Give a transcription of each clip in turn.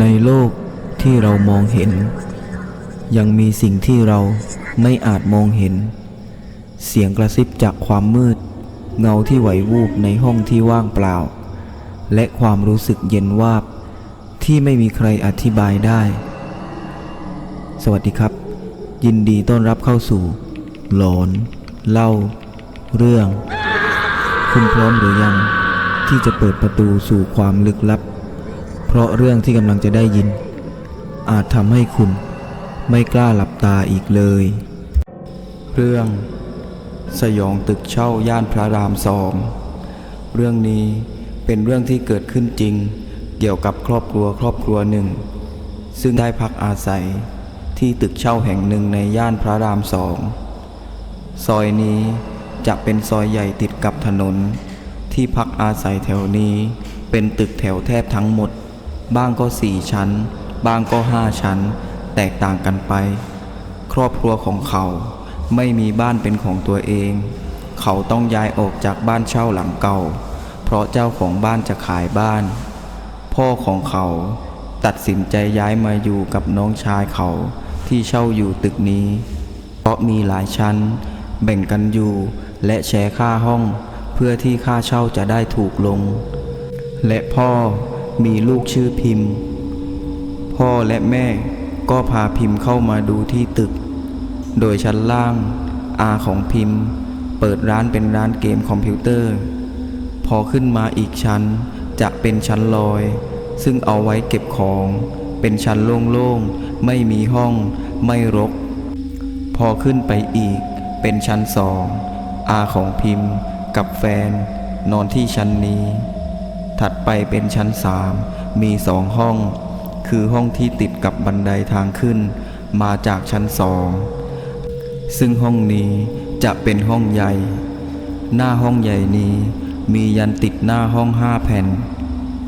ในโลกที่เรามองเห็น ยังมีสิ่งที่เราไม่อาจมองเห็น เสียงกระซิบจากความมืด เงาที่ไหววูบในห้องที่ว่างเปล่า และความรู้สึกเย็นวาบ ที่ไม่มีใครอธิบายได้ สวัสดีครับ ยินดีต้อนรับเข้าสู่ หลอน เล่า เรื่อง คุณพร้อมหรือยัง ที่จะเปิดประตูสู่ความลึกลับ เพราะเรื่องที่กำลังจะได้ยิน อาจทำให้คุณไม่กล้าหลับตาอีกเลย เรื่อง สยองตึกเช่าย่านพระรามสอง เรื่องนี้เป็นเรื่องที่เกิดขึ้นจริง เกี่ยวกับครอบครัวครอบครัวหนึ่ง ซึ่งได้พักอาศัยที่ตึกเช่าแห่งหนึ่งในย่านพระรามสอง ซอยนี้จะเป็นซอยใหญ่ติดกับถนน ที่พักอาศัยแถวนี้เป็นตึกแถวแทบทั้งหมด บ้างก็สี่ชั้น บ้างก็ห้าชั้น แตกต่างกันไป ครอบครัวของเขาไม่มีบ้านเป็นของตัวเอง เขาต้องย้ายออกจากบ้านเช่าหลังเก่า เพราะเจ้าของบ้านจะขายบ้าน พ่อของเขาตัดสินใจย้ายมาอยู่กับน้องชายเขาที่เช่าอยู่ตึกนี้ เพราะมีหลายชั้น แบ่งกันอยู่และแชร์ค่าห้องเพื่อที่ค่าเช่าจะได้ถูกลง และพ่อ มีลูกชื่อพิมพ์ พ่อและแม่ก็พาพิมพ์เข้ามาดูที่ตึก โดยชั้นล่างอาของพิมพ์ เปิดร้านเป็นร้านเกมคอมพิวเตอร์ พอขึ้นมาอีกชั้นจะเป็นชั้นลอย ซึ่งเอาไว้เก็บของ เป็นชั้นโล่งๆ ไม่มีห้อง ไม่รก พอขึ้นไปอีก เป็นชั้นสองอาของพิมพ์ กับแฟน นอนที่ชั้นนี้ ถัดไปเป็นชั้นสามมีสองห้อง คือห้องที่ติดกับบันไดทางขึ้น มาจากชั้นสองซึ่งห้องนี้จะเป็นห้องใหญ่ หน้าห้องใหญ่นี้ มียันติดหน้าห้องห้าแผ่น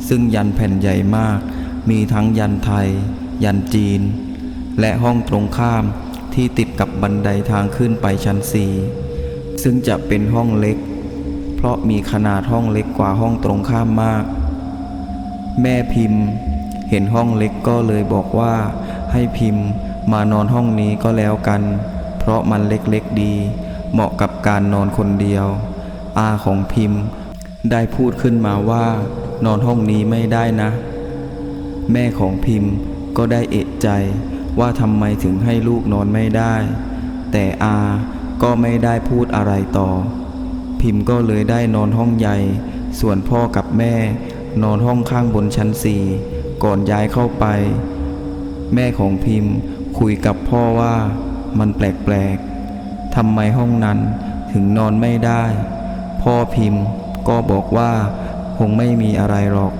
ซึ่งยันแผ่นใหญ่มาก มีทั้งยันไทย ยันจีน และห้องตรงข้ามที่ติดกับบันไดทางขึ้นไปชั้นสี่ซึ่งจะเป็นห้องเล็ก เพราะมีขนาดห้องเล็กกว่าห้องตรงข้ามมาก แม่พิมพ์ เห็นห้องเล็กก็เลยบอกว่า ให้พิมพ์มานอนห้องนี้ก็แล้วกัน เพราะมันเล็กๆดี เหมาะกับการนอนคนเดียว อาของพิมพ์ ได้พูดขึ้นมาว่า นอนห้องนี้ไม่ได้นะ แม่ของพิมพ์ก็ได้เอะใจว่าทำไมถึงให้ลูกนอนไม่ได้ แต่อาก็ไม่ได้พูดอะไรต่อ พิมพ์ก็เลยได้นอนห้องใหญ่ ส่วนพ่อกับแม่ นอนห้องข้างบนชั้นสี่ก่อนย้ายเข้าไป แม่ของพิมพ์คุยกับพ่อว่ามันแปลกๆทำไมห้องนั้นถึงนอนไม่ได้ พ่อพิมพ์ก็บอกว่าคงไม่มีอะไรหรอก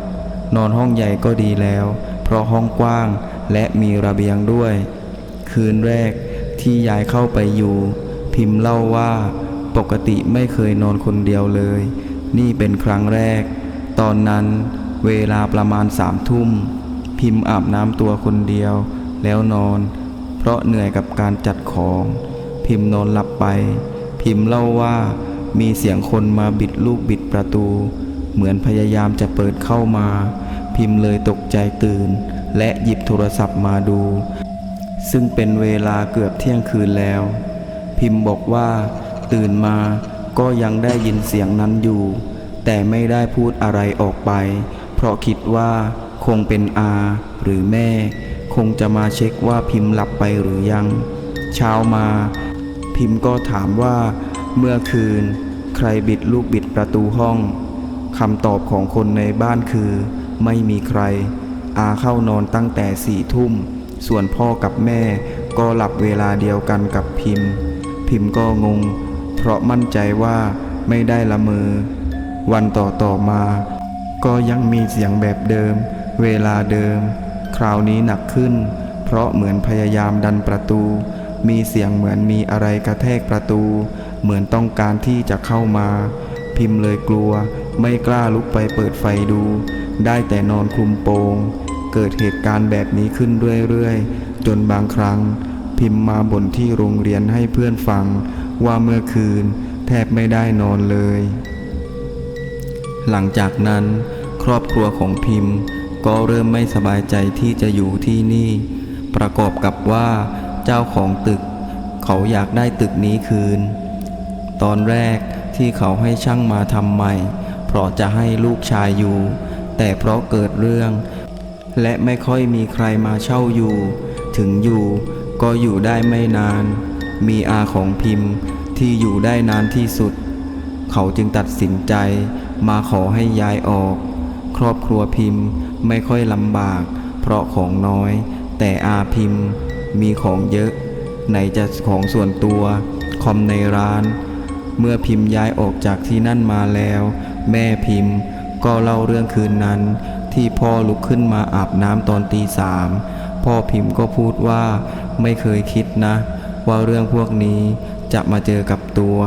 นอนห้องใหญ่ก็ดีแล้ว เพราะห้องกว้างและมีระเบียงด้วย คืนแรกที่ยายเข้าไปอยู่ พิมพ์เล่าว่า ปกติไม่เคยนอนคนเดียวเลย นี่เป็นครั้งแรก ตอนนั้นเวลาประมาณสามทุ่ม พิมพ์อาบน้ำตัวคนเดียว แล้วนอน เพราะเหนื่อยกับการจัดของ พิมพ์นอนหลับไป พิมพ์เล่าว่ามีเสียงคนมาบิดลูกบิดประตู เหมือนพยายามจะเปิดเข้ามา พิมพ์เลยตกใจตื่น และหยิบโทรศัพท์มาดู ซึ่งเป็นเวลาเกือบเที่ยงคืนแล้ว พิมพ์บอกว่า ตื่นมาก็ยังได้ยินเสียงนั้นอยู่ แต่ไม่ได้พูดอะไรออกไป เพราะคิดว่าคงเป็นอาหรือแม่ คงจะมาเช็คว่าพิมพ์หลับไปหรือยัง เช้ามา พิมพ์ก็ถามว่า เมื่อคืน ใครบิดลูกบิดประตูห้องคำตอบของคนในบ้านคือ ไม่มีใคร อาเข้านอนตั้งแต่สี่ทุ่ม ส่วนพ่อกับแม่ก็หลับเวลาเดียวกันกับพิมพ์ พิมพ์ก็งง เพราะมั่นใจว่าไม่ได้ละเมอ วันต่อต่อมา ก็ยังมีเสียงแบบเดิม เวลาเดิม คราวนี้หนักขึ้น เพราะเหมือนพยายามดันประตู มีเสียงเหมือนมีอะไรกระแทกประตู เหมือนต้องการที่จะเข้ามา พิมพ์เลยกลัว ไม่กล้าลุกไปเปิดไฟดู ได้แต่นอนคลุมโปง เกิดเหตุการณ์แบบนี้ขึ้นเรื่อยๆ จนบางครั้งพิมพ์มาบ่นที่โรงเรียนให้เพื่อนฟัง ว่าเมื่อคืนแทบไม่ได้นอนเลย หลังจากนั้น ครอบครัวของพิมพ์ ก็เริ่มไม่สบายใจที่จะอยู่ที่นี่ ประกอบกับว่า เจ้าของตึก เขาอยากได้ตึกนี้คืน ตอนแรกที่เขาให้ช่างมาทำใหม่ เพราะจะให้ลูกชายอยู่ แต่เพราะเกิดเรื่อง และไม่ค่อยมีใครมาเช่าอยู่ ถึงอยู่ก็อยู่ได้ไม่นาน มีอาของพิมพ์ที่อยู่ได้นานที่สุด เขาจึงตัดสินใจมาขอให้ย้ายออก ครอบครัวพิมพ์ไม่ค่อยลำบาก เพราะของน้อย แต่อาพิมพ์มีของเยอะ ไหนจะของส่วนตัว คอมในร้าน เมื่อพิมพ์ย้ายออกจากที่นั่นมาแล้ว แม่พิมพ์ก็เล่าเรื่องคืนนั้นที่พ่อลุกขึ้นมาอาบน้ำตอนตีสามพ่อพิมพ์ก็พูดว่าไม่เคยคิดนะ ว่าเรื่องพวกนี้จะมาเจอกับตัว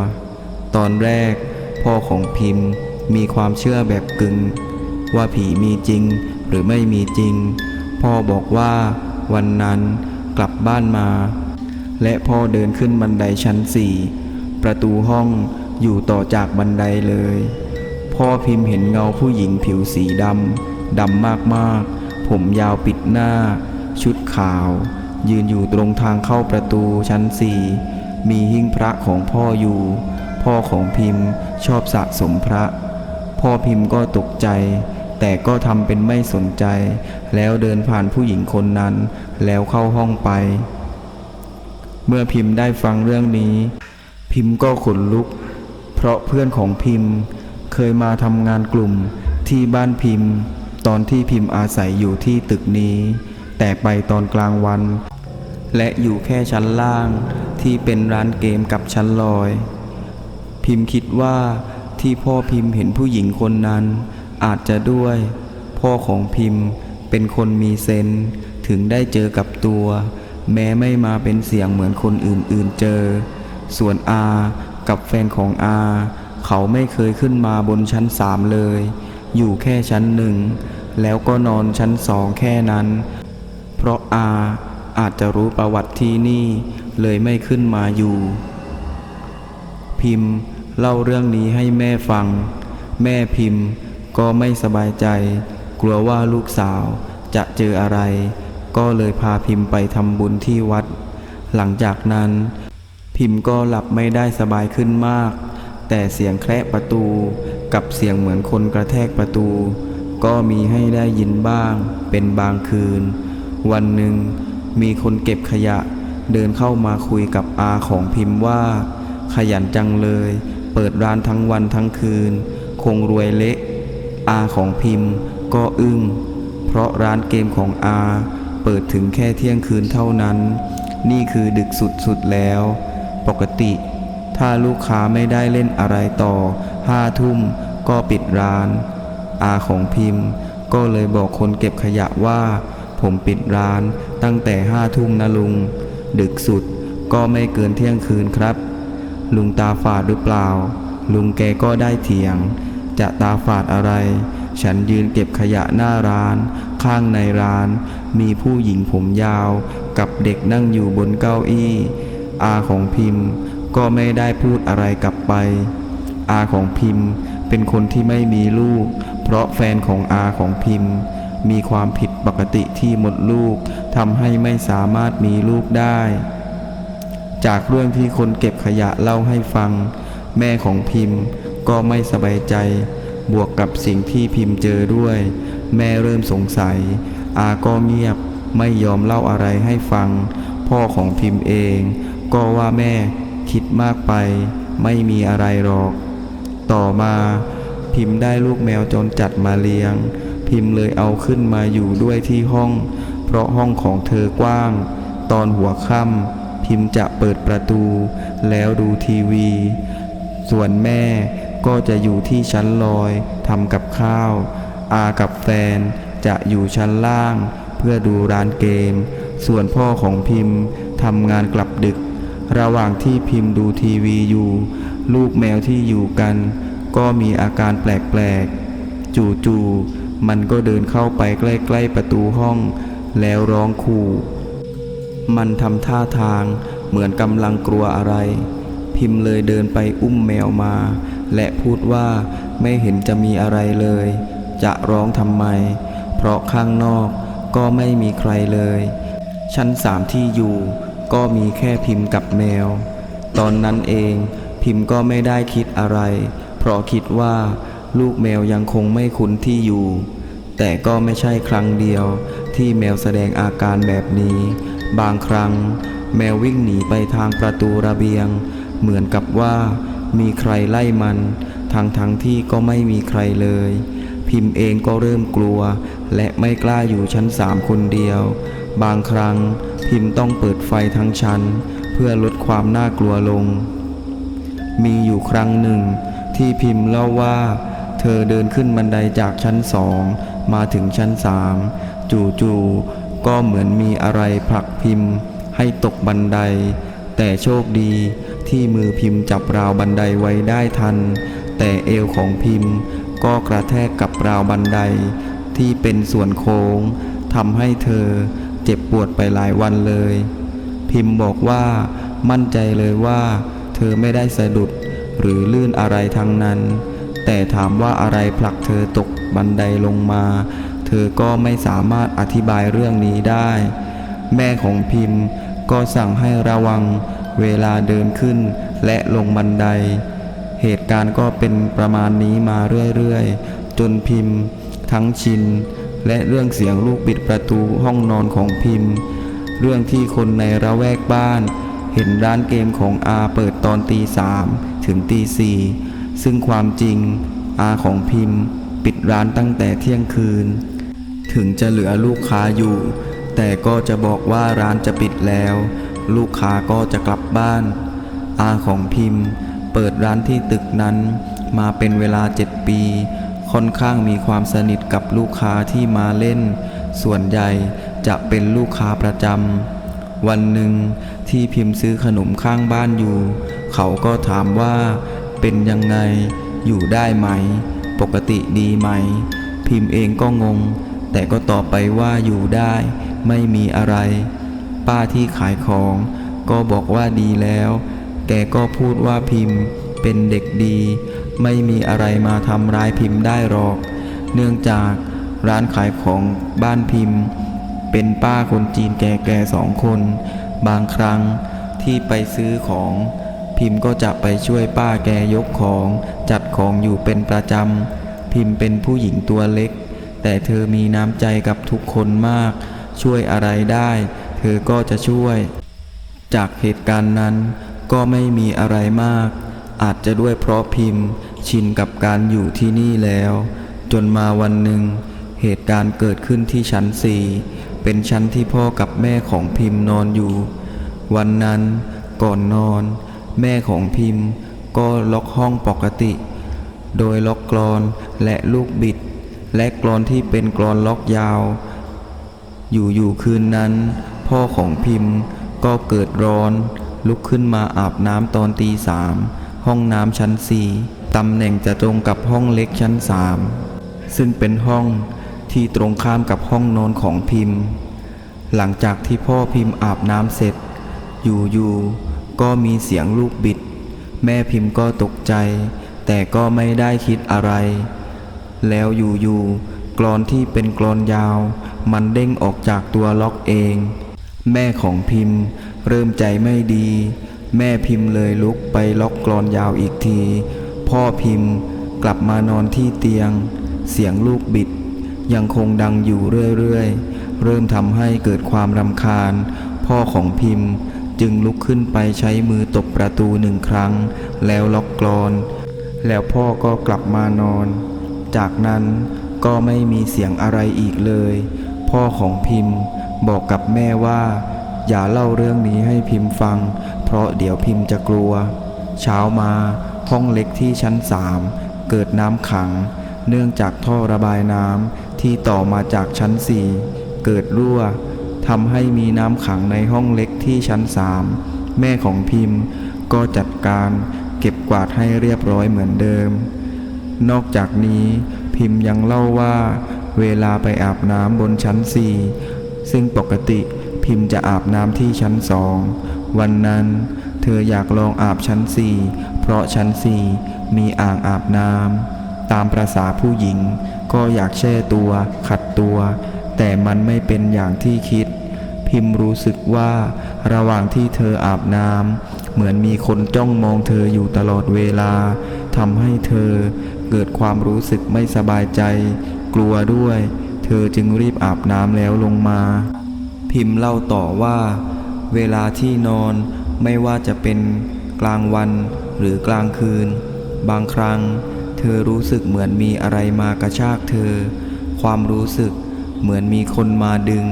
ตอนแรกพ่อของพิมพ์มีความเชื่อแบบกึ่งว่าผีมีจริงหรือไม่มีจริง พ่อบอกว่าวันนั้นกลับบ้านมา และพ่อเดินขึ้นบันไดชั้นสี่ประตูห้องอยู่ต่อจากบันไดเลย พ่อพิมพ์เห็นเงาผู้หญิงผิวสีดำดำมากๆ ผมยาวปิดหน้า ชุดขาว ยืนอยู่ตรงทางเข้าประตูชั้นสี่มีหิ้งพระของพ่ออยู่ พ่อของพิมพ์ชอบสะสมพระ พ่อพิมพ์ก็ตกใจ แต่ก็ทำเป็นไม่สนใจ แล้วเดินผ่านผู้หญิงคนนั้น แล้วเข้าห้องไป เมื่อพิมพ์ได้ฟังเรื่องนี้ พิมพ์ก็ขนลุก เพราะเพื่อนของพิมพ์ เคยมาทำงานกลุ่มที่บ้านพิมพ์ ตอนที่พิมพ์อาศัยอยู่ที่ตึกนี้ แต่ไปตอนกลางวัน และอยู่แค่ชั้นล่างที่เป็นร้านเกมกับชั้นลอย พิมพ์คิดว่าที่พ่อพิมพ์เห็นผู้หญิงคนนั้น อาจจะด้วย พ่อของพิมพ์เป็นคนมีเซนถึงได้เจอกับตัว แม้ไม่มาเป็นเสียงเหมือนคนอื่นๆเจอ ส่วนอากับแฟนของอา เขาไม่เคยขึ้นมาบนชั้นสามเลย อยู่แค่ชั้นหนึ่ง แล้วก็นอนชั้นสองแค่นั้น เพราะอา อาจจะรู้ประวัติที่นี่เลยไม่ขึ้นมาอยู่ พิมพ์เล่าเรื่องนี้ให้แม่ฟัง แม่พิมพ์ก็ไม่สบายใจ กลัวว่าลูกสาวจะเจออะไร ก็เลยพาพิมพ์ไปทำบุญที่วัด หลังจากนั้น พิมพ์ก็หลับไม่ได้สบายขึ้นมาก แต่เสียงแคระประตูกับเสียงเหมือนคนกระแทกประตู ก็มีให้ได้ยินบ้างเป็นบางคืน วันหนึ่ง มีคนเก็บขยะ เดินเข้ามาคุยกับอาของพิมพ์ว่า ขยันจังเลย เปิดร้านทั้งวันทั้งคืน คงรวยเละอาของพิมพ์ก็อึ้ง เพราะร้านเกมของอาเปิดถึงแค่เที่ยงคืนเท่านั้น นี่คือดึกสุดๆแล้ว ปกติ ถ้าลูกค้าไม่ได้เล่นอะไรต่อห้าทุ่มก็ปิดร้าน อาของพิมพ์ก็เลยบอกคนเก็บขยะว่า ผมปิดร้านตั้งแต่ห้าทุ่มนะลุง ดึกสุดก็ไม่เกินเที่ยงคืนครับ ลุงตาฝาดหรือเปล่า ลุงแกก็ได้เถียง จะตาฝาดอะไร ฉันยืนเก็บขยะหน้าร้าน ข้างในร้าน มีผู้หญิงผมยาว กับเด็กนั่งอยู่บนเก้าอี้ อาของพิมพ์ก็ไม่ได้พูดอะไรกลับไป อาของพิมพ์เป็นคนที่ไม่มีลูก เพราะแฟนของอาของพิมพ์ มีความผิดปกติที่หมดลูกทำให้ไม่สามารถมีลูกได้ จากเรื่องที่คนเก็บขยะเล่าให้ฟัง แม่ของพิมพ์ก็ไม่สบายใจ บวกกับสิ่งที่พิมพ์เจอด้วย แม่เริ่มสงสัย อาก็เงียบไม่ยอมเล่าอะไรให้ฟัง พ่อของพิมพ์เอง ก็ว่าแม่คิดมากไป ไม่มีอะไรหรอก ต่อมาพิมพ์ได้ลูกแมวจนจัดมาเลี้ยง พิมพ์เลยเอาขึ้นมาอยู่ด้วยที่ห้อง เพราะห้องของเธอกว้าง ตอนหัวค่ำพิมพ์จะเปิดประตู แล้วดูทีวี ส่วนแม่ก็จะอยู่ที่ชั้นลอยทำกับข้าว อากับแฟนจะอยู่ชั้นล่าง เพื่อดูร้านเกม ส่วนพ่อของพิมพ์ทำงานกลับดึก ระหว่างที่พิมพ์ดูทีวีอยู่ ลูกแมวที่อยู่กัน ก็มีอาการแปลกๆ จู่ๆ มันก็เดินเข้าไปใกล้ๆประตูห้อง แล้วร้องขู่มันทำท่าทางเหมือนกำลังกลัวอะไร พิมพ์เลยเดินไปอุ้มแมวมา และพูดว่าไม่เห็นจะมีอะไรเลย จะร้องทำไม เพเพราะข้างนอกก็ไม่มีใครเลย ชั้นสามที่อยู่ก็มีแค่พิมพ์กับแมว ตอนนั้นเองพิมพ์ก็ไม่ได้คิดอะไร เพราะคิดว่า ลูกแมวยังคงไม่คุ้นที่อยู่ แต่ก็ไม่ใช่ครั้งเดียวที่แมวแสดงอาการแบบนี้ บางครั้ง แมววิ่งหนีไปทางประตูระเบียง เหมือนกับว่ามีใครไล่มัน ทั้งทั้งที่ก็ไม่มีใครเลย พิมพ์เองก็เริ่มกลัว และไม่กล้าอยู่ชั้นสามคนเดียว บางครั้งพิมพ์ต้องเปิดไฟทั้งชั้น เพื่อลดความน่ากลัวลง มีอยู่ครั้งหนึ่งที่พิมพ์เล่าว่า เธอเดินขึ้นบันไดจากชั้นสองมาถึงชั้นสามจู่ๆก็เหมือนมีอะไรผลักพิมพ์ ให้ตกบันได แต่โชคดีที่มือพิมพ์จับราวบันไดไว้ได้ทัน แต่เอวของพิมพ์ก็กระแทกกับราวบันไดที่เป็นส่วนโค้งทำให้เธอเจ็บปวดไปหลายวันเลย พิมพ์บอกว่ามั่นใจเลยว่า เธอไม่ได้สะดุดหรือลื่นอะไรทั้งนั้น แต่ถามว่าอะไรผลักเธอตกบันไดลงมา เธอก็ไม่สามารถอธิบายเรื่องนี้ได้ แม่ของพิมพ์ก็สั่งให้ระวังเวลาเดินขึ้นและลงบันได เหตุการณ์ก็เป็นประมาณนี้มาเรื่อยๆ จนพิมพ์ ทั้งชิน และเรื่องเสียงลูกบิดประตูห้องนอนของพิมพ์ เรื่องที่คนในระแวกบ้าน เห็นร้านเกมของอาเปิดตอนตีสามถึงตีสี่ ซึ่งความจริง อาของพิมพ์ ปิดร้านตั้งแต่เที่ยงคืน ถึงจะเหลือลูกค้าอยู่ แต่ก็จะบอกว่าร้านจะปิดแล้ว ลูกค้าก็จะกลับบ้าน อาของพิมพ์ เปิดร้านที่ตึกนั้น มาเป็นเวลาเจ็ดปี ค่อนข้างมีความสนิทกับลูกค้าที่มาเล่น ส่วนใหญ่จะเป็นลูกค้าประจำวันหนึ่งที่พิมพ์ซื้อขนมข้างบ้านอยู่ เขาก็ถามว่า เป็นยังไง อยู่ได้ไหม ปกติดีไหม พิมพ์เองก็งง แต่ก็ตอบไปว่าอยู่ได้ ไม่มีอะไร ป้าที่ขายของ ก็บอกว่าดีแล้ว แกก็พูดว่าพิมพ์ เป็นเด็กดี ไม่มีอะไรมาทำร้ายพิมพ์ได้หรอก เนื่องจากร้านขายของบ้านพิมพ์ เป็นป้าคนจีนแก่ๆสองคน บางครั้งที่ไปซื้อของ พิมพ์ก็จะไปช่วยป้าแกยกของจัดของอยู่เป็นประจำ พิมพ์เป็นผู้หญิงตัวเล็ก แต่เธอมีน้ำใจกับทุกคนมาก ช่วยอะไรได้ เธอก็จะช่วย จากเหตุการณ์นั้นก็ไม่มีอะไรมาก อาจจะด้วยเพราะพิมพ์ชินกับการอยู่ที่นี่แล้ว จนมาวันหนึ่ง เหตุการณ์เกิดขึ้นที่ชั้นสี่เป็นชั้นที่พ่อกับแม่ของพิมพ์นอนอยู่ วันนั้นก่อนนอน แม่ของพิมพ์ ก็ล็อกห้องปกติ โดยล็อกกรอนและลูกบิด และกรอนที่เป็นกรอนล็อกยาว อยู่ๆคืนนั้น พ่อของพิมพ์ก็เกิดร้อน ลุกขึ้นมาอาบน้ำตอนตีสามห้องน้ำชั้นสี่ตำแหน่งจะตรงกับห้องเล็กชั้นสามซึ่งเป็นห้องที่ตรงข้ามกับห้องนอนของพิมพ์ หลังจากที่พ่อพิมพ์อาบน้ำเสร็จ อยู่ๆ ก็มีเสียงลูกบิด แม่พิมพ์ก็ตกใจ แต่ก็ไม่ได้คิดอะไร แล้วอยู่ๆกรอนที่เป็นกรอนยาว มันเด้งออกจากตัวล็อกเอง แม่ของพิมพ์ เริ่มใจไม่ดี แม่พิมพ์เลยลุกไปล็อกกรอนยาวอีกที พ่อพิมพ์กลับมานอนที่เตียง เสียงลูกบิด ยังคงดังอยู่เรื่อยๆเริ่มทำให้เกิดความรำคาญ พ่อของพิมพ์ จึงลุกขึ้นไปใช้มือตบประตูหนึ่งครั้ง แล้วล็อกกรอน แล้วพ่อก็กลับมานอน จากนั้นก็ไม่มีเสียงอะไรอีกเลย พ่อของพิมพ์บอกกับแม่ว่า อย่าเล่าเรื่องนี้ให้พิมพ์ฟัง เพราะเดี๋ยวพิมพ์จะกลัว เช้ามาห้องเล็กที่ชั้นสามเกิดน้ำขัง เนื่องจากท่อระบายน้ำที่ต่อมาจากชั้นสี่เกิดรั่ว ทำให้มีน้ำขังในห้องเล็กที่ชั้นสามแม่ของพิมพ์ก็จัดการเก็บกวาดให้เรียบร้อยเหมือนเดิม นอกจากนี้พิมพ์ยังเล่าว่าเวลาไปอาบน้ำบนชั้นสี่ซึ่งปกติพิมพ์จะอาบน้ำที่ชั้นสอง วันนั้นเธออยากลองอาบชั้นสี่เพราะชั้นสี่มีอ่างอาบน้ำตามประษาผู้หญิงก็อยากแช่ตัวขัดตัว แต่มันไม่เป็นอย่างที่คิด พิมพ์รู้สึกว่าระหว่างที่เธออาบน้ำเหมือนมีคนจ้องมองเธออยู่ตลอดเวลาทำให้เธอเกิดความรู้สึกไม่สบายใจ กลัวด้วย เธอจึงรีบอาบน้ำแล้วลงมา พิมพ์เล่าต่อว่า เวลาที่นอนไม่ว่าจะเป็นกลางวันหรือกลางคืน บางครั้ง เธอรู้สึกเหมือนมีอะไรมากระชากเธอ ความรู้สึก เหมือนมีคนมาดึง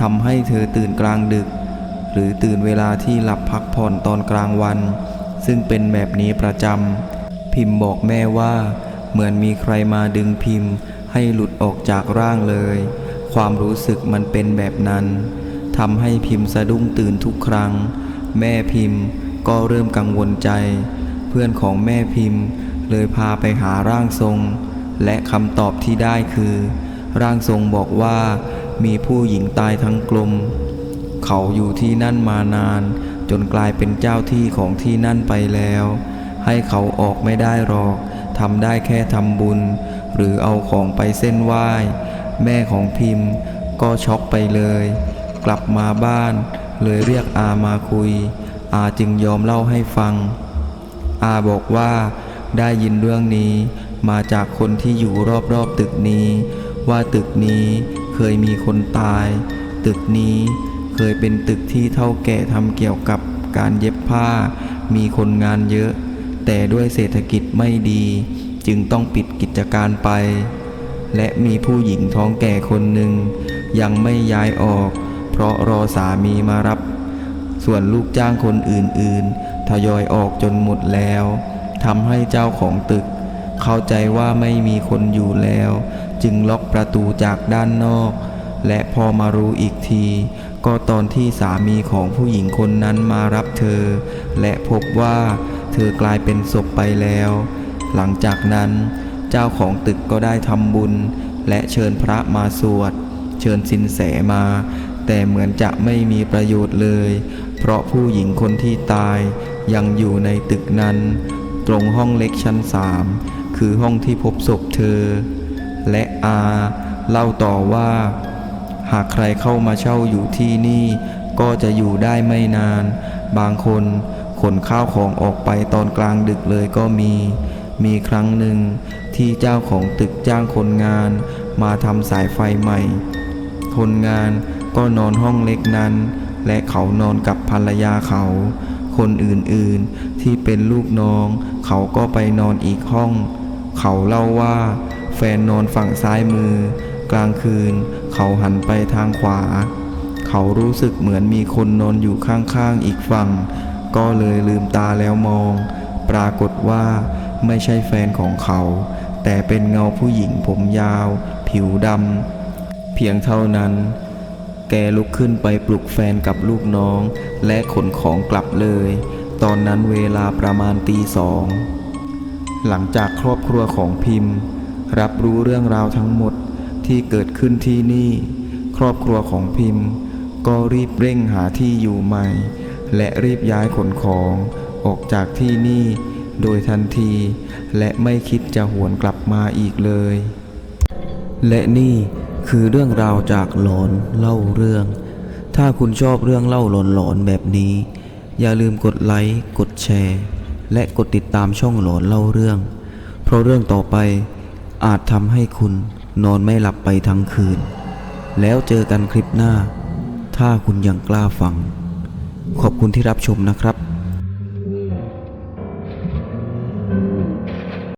ทำให้เธอตื่นกลางดึก หรือตื่นเวลาที่หลับพักผ่อนตอนกลางวัน ซึ่งเป็นแบบนี้ประจำพิมพ์บอกแม่ว่า เหมือนมีใครมาดึงพิมพ์ ให้หลุดออกจากร่างเลย ความรู้สึกมันเป็นแบบนั้นทำให้พิมพ์สะดุ้งตื่นทุกครั้ง แม่พิมพ์ก็เริ่มกังวลใจ เพื่อนของแม่พิมพ์เลยพาไปหาร่างทรง และคำตอบที่ได้คือ ร่างทรงบอกว่ามีผู้หญิงตายทั้งกลม เขาอยู่ที่นั่นมานาน จนกลายเป็นเจ้าที่ของที่นั่นไปแล้ว ให้เขาออกไม่ได้หรอกทำได้แค่ทำบุญ หรือเอาของไปเส้นไหว้ แม่ของพิมพ์ก็ช็อกไปเลย กลับมาบ้าน เลยเรียกอามาคุย อาจึงยอมเล่าให้ฟัง อาบอกว่าได้ยินเรื่องนี้มาจากคนที่อยู่รอบๆตึกนี้ ว่าตึกนี้เคยมีคนตาย ตึกนี้เคยเป็นตึกที่เท่าแก่ทำเกี่ยวกับการเย็บผ้า มีคนงานเยอะ แต่ด้วยเศรษฐกิจไม่ดี จึงต้องปิดกิจการไป และมีผู้หญิงท้องแก่คนหนึ่ง ยังไม่ย้ายออก เพราะรอสามีมารับ ส่วนลูกจ้างคนอื่นๆ ทยอยออกจนหมดแล้วทำให้เจ้าของตึก เข้าใจว่าไม่มีคนอยู่แล้ว จึงล็อกประตูจากด้านนอก และพอมารู้อีกที ก็ตอนที่สามีของผู้หญิงคนนั้นมารับเธอ และพบว่าเธอกลายเป็นศพไปแล้ว หลังจากนั้น เจ้าของตึกก็ได้ทำบุญ และเชิญพระมาสวด เชิญสินแสมา แต่เหมือนจะไม่มีประโยชน์เลย เพราะผู้หญิงคนที่ตายยังอยู่ในตึกนั้น ตรงห้องเล็กชั้นสามคือห้องที่พบศพเธอ และอา เล่าต่อว่า หากใครเข้ามาเช่าอยู่ที่นี่ ก็จะอยู่ได้ไม่นาน บางคนขนข้าวของออกไปตอนกลางดึกเลยก็มี มีครั้งหนึ่งที่เจ้าของตึกจ้างคนงาน มาทำสายไฟใหม่ คนงานก็นอนห้องเล็กนั้น และเขานอนกับภรรยาเขา คนอื่นๆที่เป็นลูกน้อง เขาก็ไปนอนอีกห้อง เขาเล่าว่า แฟนนอนฝั่งซ้ายมือ กลางคืน เขาหันไปทางขวา เขารู้สึกเหมือนมีคนนอนอยู่ข้างๆอีกฝั่ง ก็เลยลืมตาแล้วมอง ปรากฏว่าไม่ใช่แฟนของเขา แต่เป็นเงาผู้หญิงผมยาว ผิวดำเพียงเท่านั้น แกลุกขึ้นไปปลุกแฟนกับลูกน้อง และขนของกลับเลย ตอนนั้นเวลาประมาณตีสองหลังจากครอบครัวของพิมพ์ รับรู้เรื่องราวทั้งหมดที่เกิดขึ้นที่นี่ ครอบครัวของพิมพ์ ก็รีบเร่งหาที่อยู่ใหม่ และรีบย้ายขนของออกจากที่นี่ โดยทันที และไม่คิดจะหวนกลับมาอีกเลย และนี่คือเรื่องราวจากหลอนเล่าเรื่อง ถ้าคุณชอบเรื่องเล่าหลอนๆแบบนี้ อย่าลืมกดไลค์ กดแชร์ และกดติดตามช่องหลอนเล่าเรื่อง เพราะเรื่องต่อไป อาจทำให้คุณนอนไม่หลับไปทั้งคืน แล้วเจอกันคลิปหน้า ถ้าคุณยังกล้าฟัง ขอบคุณที่รับชมนะครับ